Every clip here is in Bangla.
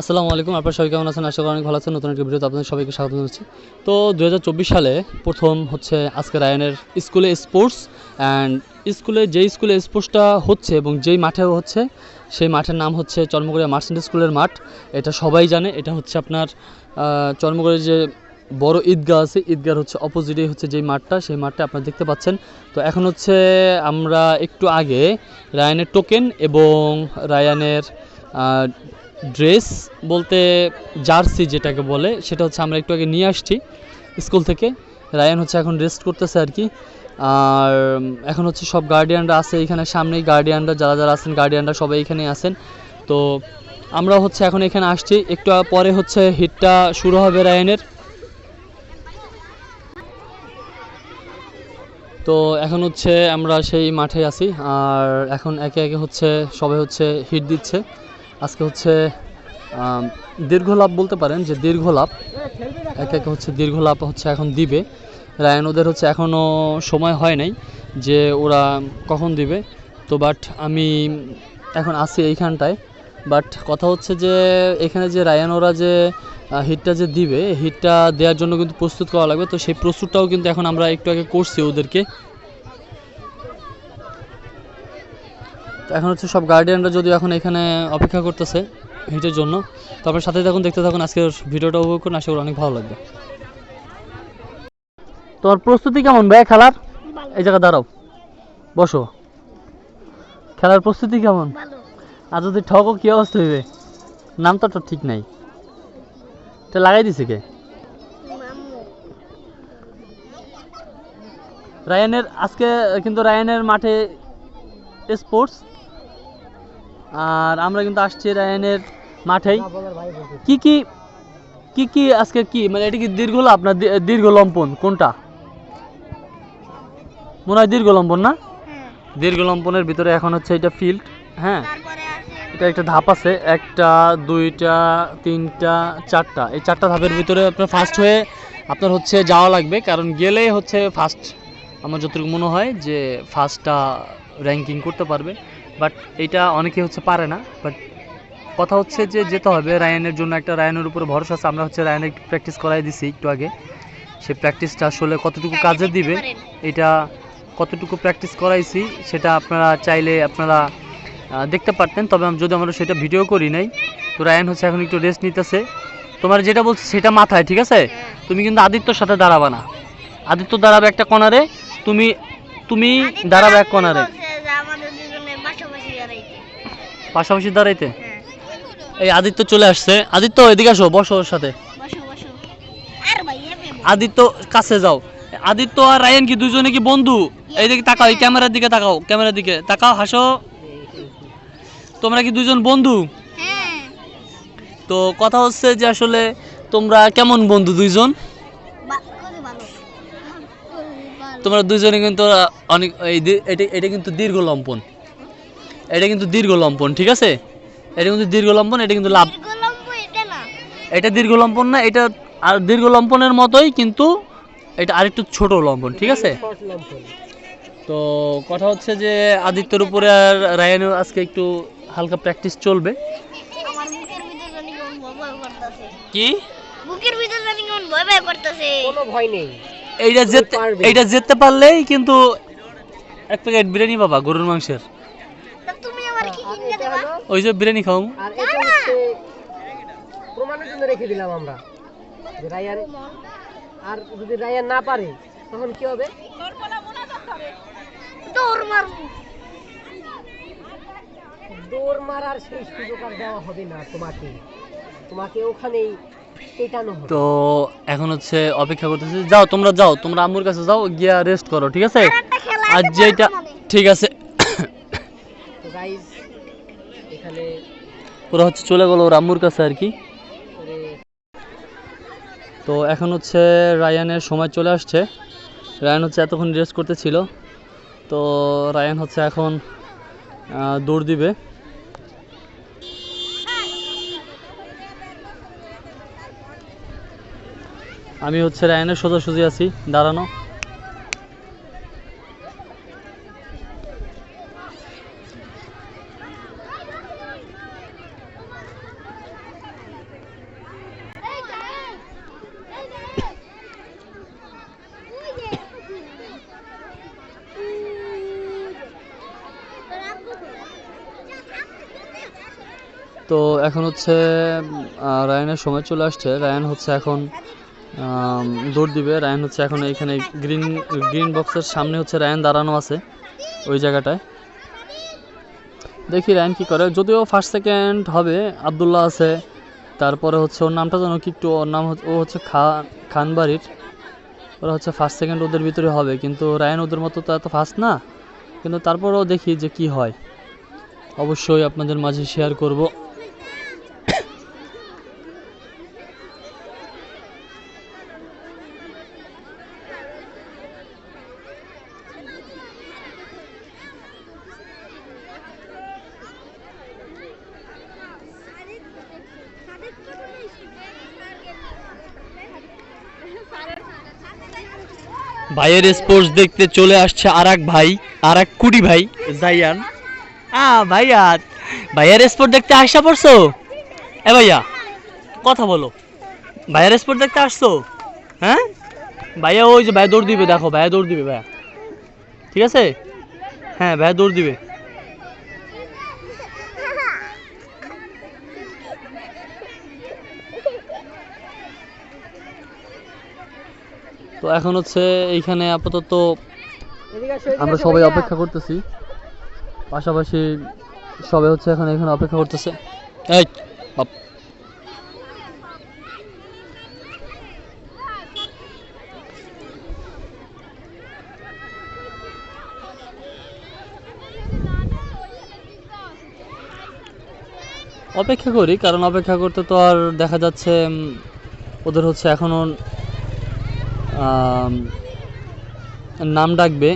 আসসালামু আলাইকুম, আপনার সবাই কেমন আছেন? আশা করি অনেক ভালো আছেন। নতুন একটা ভিডিওতে আপনাদের সবাইকে স্বাগত জানাচ্ছি। তো দু হাজার চব্বিশ সালে প্রথম হচ্ছে আজকে রায়নের স্কুলে স্পোর্টস অ্যান্ড স্কুলে যেই স্কুলে স্পোর্টসটা হচ্ছে এবং যেই মাঠে হচ্ছে, সেই মাঠের নাম হচ্ছে চর্মগড়িয়া মার্সেন্ট স্কুলের মাঠ। এটা সবাই জানে, এটা হচ্ছে আপনার চর্মগড়ির যে বড় ঈদগাহ আছে ঈদগার হচ্ছে অপোজিটে হচ্ছে যেই মাঠটা, সেই মাঠটা আপনারা দেখতে পাচ্ছেন। তো এখন হচ্ছে আমরা একটু আগে রায়ানের টোকেন এবং রায়ানের ড্রেস বলতে জার্সি যেটাকে বলে, সেটা হচ্ছে আমরা একটু আগে নিয়ে আসছি স্কুল থেকে। রায়ান হচ্ছে এখন রেস্ট করতেছে আর কি। আর এখন হচ্ছে সব গার্ডিয়ানরা আছে এখানে সামনেই। গার্ডিয়ানরা যারা যারা আছেন গার্ডিয়ানরা সবাই এখানেই আছেন। তো আমরা হচ্ছে এখন এখানে আসছি। একটু পরে হচ্ছে হিটটা শুরু হবে রায়ানের। তো এখন হচ্ছে আমরা সেই মাঠে আছি। আর এখন একে একে হচ্ছে সবাই হচ্ছে হিট দিচ্ছে। আজকে হচ্ছে আম, দীর্ঘ লাভ বলতে পারেন যে দীর্ঘ লাভ। এক একে হচ্ছে দীর্ঘ লাভ হচ্ছে এখন দিবে। রায়ান ওদের হচ্ছে এখনও সময় হয় নাই যে ওরা কখন দিবে। তো বাট আমি এখন আছি এইখানটায়। বাট কথা হচ্ছে যে এখানে যে রায়ান ওরা যে হিটটা যে দিবে হিটটা দেওয়ার জন্য কিন্তু প্রস্তুত করা লাগবে। তো সেই প্রস্তুতটাও কিন্তু এখন আমরা একটু আগে করছি ওদেরকে। এখন হচ্ছে সব গার্ডিয়ানরা যদি এখন এখানে অপেক্ষা করতেছে হিটের জন্য তারপর সাথে থাকুন দেখতে থাকুন আজকের ভিডিওটা উপভোগ করুন আশা করি অনেক ভালো লাগবে। তোমার প্রস্তুতি কেমন ভাই খেলার? এই জায়গা দাঁড়াও বসো। খেলার প্রস্তুতি কেমন? আর যদি ঠকো কী অবস্থা হইবে? নামটা তো ঠিক নাই। এটা লাগাই দিছে কে? রায়ানের আজকে কিন্তু রায়ানের মাঠে স্পোর্টস আর আমরা কিন্তু আসছি রায়নের মাঠেই। কি কি কি কি আজকে কি? মানে এটা কি দীর্ঘ না দীর্ঘ লম্পন? কোনটা? মনে হয় দীর্ঘ লম্পন না? হ্যাঁ। দীর্ঘ লম্পনের ভিতরে এখন হচ্ছে এটা ফিল্ড হ্যাঁ। এটা একটা ধাপ আছে একটা দুইটা তিনটা চারটা। এই চারটা ধাপের ভিতরে আপনার ফার্স্ট হয়ে আপনার হচ্ছে যাওয়া লাগবে কারণ গেলেই হচ্ছে ফার্স্ট আমার যতটুকু মনে হয় যে ফার্স্টটা র্যাঙ্কিং করতে পারবে। বাট এটা অনেকে হচ্ছে পারে না বাট কথা হচ্ছে যে যেতে হবে। রায়ানের জন্য একটা রায়ানের উপরে ভরসা আছে আমরা হচ্ছে রায়ানের একটু প্র্যাকটিস করাই দিছি একটু আগে। সে প্র্যাকটিসটা আসলে কতটুকু কাজে দিবে এটা কতটুকু প্র্যাকটিস করাইছি সেটা আপনারা চাইলে আপনারা দেখতে পারতেন। তবে যদি আমরা সেটা ভিডিও করি নাই তো রায়ান হচ্ছে এখন একটু রেস্ট নিতেছে। তোমার যেটা বলছি সেটা মাথায় ঠিক আছে? তুমি কিন্তু আদিত্যর সাথে দাঁড়াবা না। আদিত্য দাঁড়াবে একটা কর্নারে তুমি তুমি দাঁড়াবে এক কর্নারে আমাদের দুজনের পাশাপাশি দাঁড়াইতে পাশাপাশি দাঁড়াইতে? হ্যাঁ। এই আদিত্য চলে আসছে। আদিত্য এদিকে আসো বসো ওর সাথে। আদিত্য কাছে যাও। আদিত্য আর রায়ান কি দুজনে কি বন্ধু? এইদিকে তাকাও এই ক্যামেরার দিকে তাকাও ক্যামেরার দিকে। তাকাও হাসো। তোমরা কি দুজন বন্ধু? হ্যাঁ। তো কথা হচ্ছে যে আসলে তোমরা কেমন বন্ধু দুইজন। তোমরা দুজনে কিন্তু অনেক এটা কিন্তু দীর্ঘ লম্পন। এটা কিন্তু দীর্ঘ লম্পন ঠিক আছে? এটা কিন্তু দীর্ঘ লম্পন এটা কিন্তু লাভ এটা দীর্ঘ লম্পন না এটা আর দীর্ঘ লম্পনের মতোই কিন্তু এটা আরেকটু ছোট লম্পন ঠিক আছে? তো কথা হচ্ছে যে আদিত্যর উপরে আর রায়ানের আজকে একটু হালকা প্র্যাকটিস চলবে। আমার বুকের ভিতর জানি কেমন ভয় ভয় করতেছে। কি? বুকের ভিতর জানি কেমন ভয় ভয় করতেছে। কোনো ভয় নেই। এইটা যেতে এইটা যেতে পারলেই কিন্তু এক প্যাকেট বিরিয়ানি বাবা গরুর মাংসের তা তুমি আমার কি আর কিনে এটা দেবা হলো ওই যে বিরিয়ানি খাও আর এটা হচ্ছে প্রমাণের জন্য রেখে দিলাম আমরা। যে রায়ান আর যদি রায়ান না পারে তখন কি হবে? দৌড় মারবো। দৌড় মারার সেই সুযোগ আর দেওয়া হবে না তোমাকে। তোমাকে ওখানেই তো এখন হচ্ছে অপেক্ষা করতেছি যাও তোমরা যাও তোমরা আম্মুর কাছে যাও গিয়া রেস্ট করো ঠিক আছে? আর যেটা ঠিক আছে। এখানে ওরা হচ্ছে চলে গেলো ওর আম্মুর কাছে আর কি। তো এখন হচ্ছে রায়ানের সময় চলে আসছে। রায়ান হচ্ছে এতক্ষণ রেস্ট করতেছিল। তো রায়ান হচ্ছে এখন দৌড় দিবে। আমি হচ্ছে রায়ানের সোজাসুজি আছি, দাঁড়ানো। তো এখন হচ্ছে রায়ানের সময় চলে আসছে। রায়ান হচ্ছে এখন দৌড় দিবে। রায়ান হচ্ছে এখন এইখানে গ্রিন গ্রিন বক্সের সামনে হচ্ছে রায়ান দাঁড়ানো আছে ওই জায়গাটায়। দেখি রায়ান কি করে। যদিও ফার্স্ট সেকেন্ড হবে, আবদুল্লাহ আছে। তারপরে হচ্ছে ওর নামটা যেন কি একটু, ওর নাম ও হচ্ছে খান খানবাড়ির। ওরা হচ্ছে ফার্স্ট সেকেন্ড ওদের ভিতরে হবে। কিন্তু রায়ান ওদের মতো তো এত ফার্স্ট না। কিন্তু তারপরেও দেখি যে কি হয়। অবশ্যই আপনাদের মাঝে শেয়ার করব। ভাইয়ের স্পোর্টস দেখতে চলে আসছে আর এক ভাই আর এক কুড়ি ভাই। জাইয়ান। আ ভাইয়া ভাইয়ার স্পোর্ট দেখতে আসা পড়ছো? এ ভাইয়া কথা বলো। ভাইয়ার স্পোর্ট দেখতে আসছো? হ্যাঁ? ভাইয়া ওই যে ভাইয়া দৌড় দিবে দেখো ভাইয়া দৌড় দিবে ভাইয়া। ঠিক আছে? হ্যাঁ ভাইয়া দৌড় দিবে। তো এখন হচ্ছে এইখানে আপাতত আমরা সবাই অপেক্ষা করতেছি। পাশাপাশি সবাই হচ্ছে এখন এখানে অপেক্ষা করতেছে। এই অপেক্ষা করি কারণ অপেক্ষা করতে তো আর দেখা যাচ্ছে ওদের হচ্ছে এখনও আম, নাম ডাকবে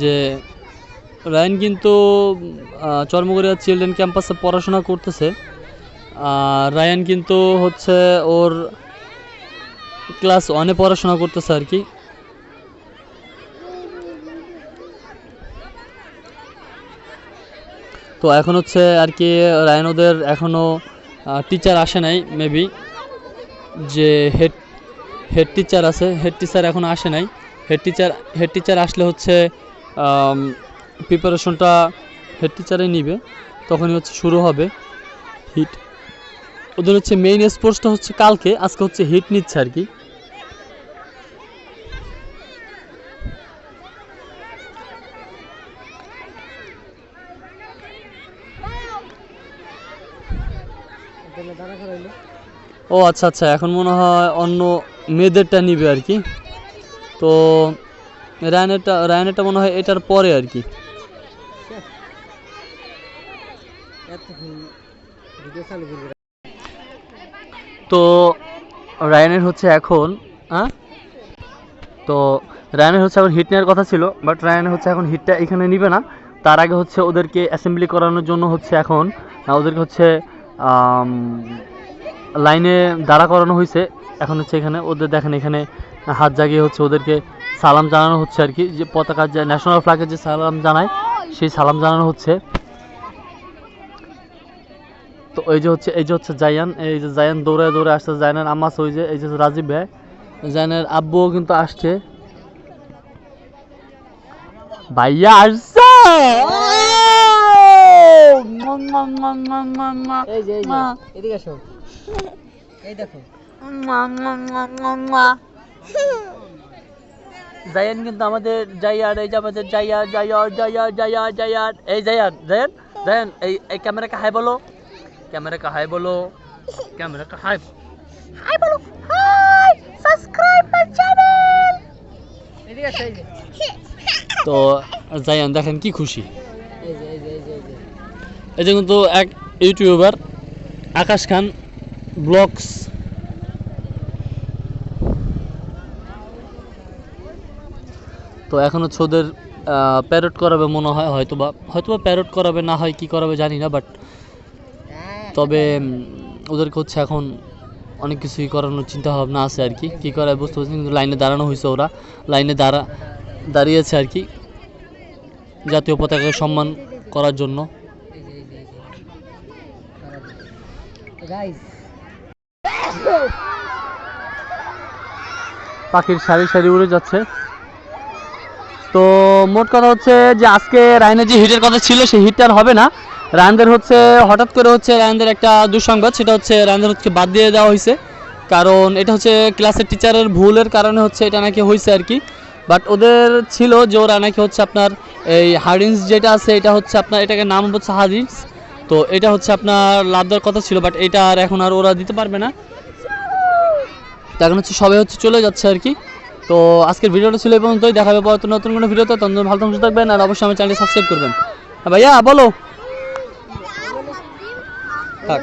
যে রায়ন কিন্তু চর্মগড়িয়া চিলড্রেন ক্যাম্পাসে পড়াশোনা করতেছে। আর রায়ান কিন্তু হচ্ছে ওর ক্লাস ওয়ানে পড়াশোনা করতেছে আর কি। তো এখন হচ্ছে আর কি রায়ান ওদের এখনও টিচার আসে নাই মেবি যে হেড হেড টিচার আছে। হেড টিচার এখন আসে নাই। হেড টিচার হেড টিচার আসলে হচ্ছে প্রিপারেশনটা হেড টিচারে নিবে। তখনই হচ্ছে শুরু হবে। হিট ওদের হচ্ছে মেইন স্পোর্টসটা হচ্ছে কালকে, আজকে হচ্ছে হিট নিচ্ছে আর কি। ও আচ্ছা আচ্ছা এখন মনে হয় অন্য মেয়েদেরটা নিবে আর কি। তো রায়নেরটা রায়নেরটা মনে হয় এটার পরে আর কি। তো রায়ানের হচ্ছে এখন হ্যাঁ তো রায়ানের হচ্ছে এখন হিট নেওয়ার কথা ছিল বাট রায়ানের হচ্ছে এখন হিটটা এখানে নিবে না। তার আগে হচ্ছে ওদেরকে অ্যাসেম্বলি করানোর জন্য হচ্ছে এখন ওদেরকে হচ্ছে লাইনে দাঁড়া করানো হয়েছে এখন হচ্ছে এখানে ওদের দেখেন এখানে হাত জাগিয়ে হচ্ছে ওদেরকে সালাম জানানো হচ্ছে আর কি যে পতাকার যে ন্যাশনাল ফ্ল্যাগের যে সালাম জানায় সেই সালাম জানানো হচ্ছে। তো এই যে হচ্ছে এই যে হচ্ছে জায়ান এই যে জায়ান দৌড়ে দৌড়ে আসছে জায়ানের আম্মাস ওই যে এই যে রাজীব ভাই জায়ানের আব্বুও কিন্তু আসছে। ভাইয়া আসছে! এই যে এদিকে আসো এই দেখো। জায়ান কিন্তু আমাদের জায়ার এই যে আমাদের জায়ার জায়ার জায়ার জায়ার জায়ার। এই জায়ার জায়ান জায়ান এই এই ক্যামেরাকে হাই বলো? ক্যামেরাকে হাই বলো? ক্যামেরাকে হাই এদিকে আসো এই যে। তো জায়ান দেখেন কি খুশি। এই যে এই যে এই যে এই যে এই যে কিন্তু এক ইউটিউবার আকাশ খান ব্লগস তো এখন হচ্ছে ওদের প্যারট করাবে মনে হয় হয়তো বা হয়তো বা প্যারট করাবে, না হয় কি করাবে জানি না বাট তবে ওদেরকে হচ্ছে এখন অনেক কিছুই করানোর চিন্তা ভাবনা আছে আর কি। কী করায় বুঝতে পারছি কিন্তু লাইনে দাঁড়ানো হয়েছে ওরা। লাইনে দাঁড়া, দাঁড়িয়েছে আর কি জাতীয় পতাকাকে সম্মান করার জন্য। পাখির সারি সারি উড়ে যাচ্ছে। তো মোট কথা হচ্ছে যে আজকে রাইনে যে হিটের কথা ছিল, সেই হিটটা আর হবে না। রায়নদের হচ্ছে, হঠাৎ করে হচ্ছে রায়নদের একটা দুঃসংবাদ, সেটা হচ্ছে রায়নদের হচ্ছে বাদ দিয়ে দেওয়া হয়েছে। কারণ এটা হচ্ছে ক্লাসের টিচারের ভুলের কারণে হচ্ছে এটা নাকি হয়েছে আর কি। বাট ওদের ছিল যে ওরা নাকি হচ্ছে আপনার এই হার্ডিন্স যেটা আছে, এটা হচ্ছে আপনার, এটাকে নাম হচ্ছে হার্ডিন্স তো এটা হচ্ছে আপনার লাভ দেওয়ার কথা ছিল, বাট এটা আর এখন আর ওরা দিতে পারবে না। এখন হচ্ছে সবাই হচ্ছে চলে যাচ্ছে আর কি। তো আজকের ভিডিওটা ছিল এবং পর্যন্তই। দেখাবে পরবর্তী নতুন কোনো ভিডিওতে। তখন ভালো থাকুন, সুস্থ থাকবেন আর অবশ্যই আমার চ্যানেলটি সাবস্ক্রাইব করবেন। হ্যাঁ ভাইয়া বলো। থাক।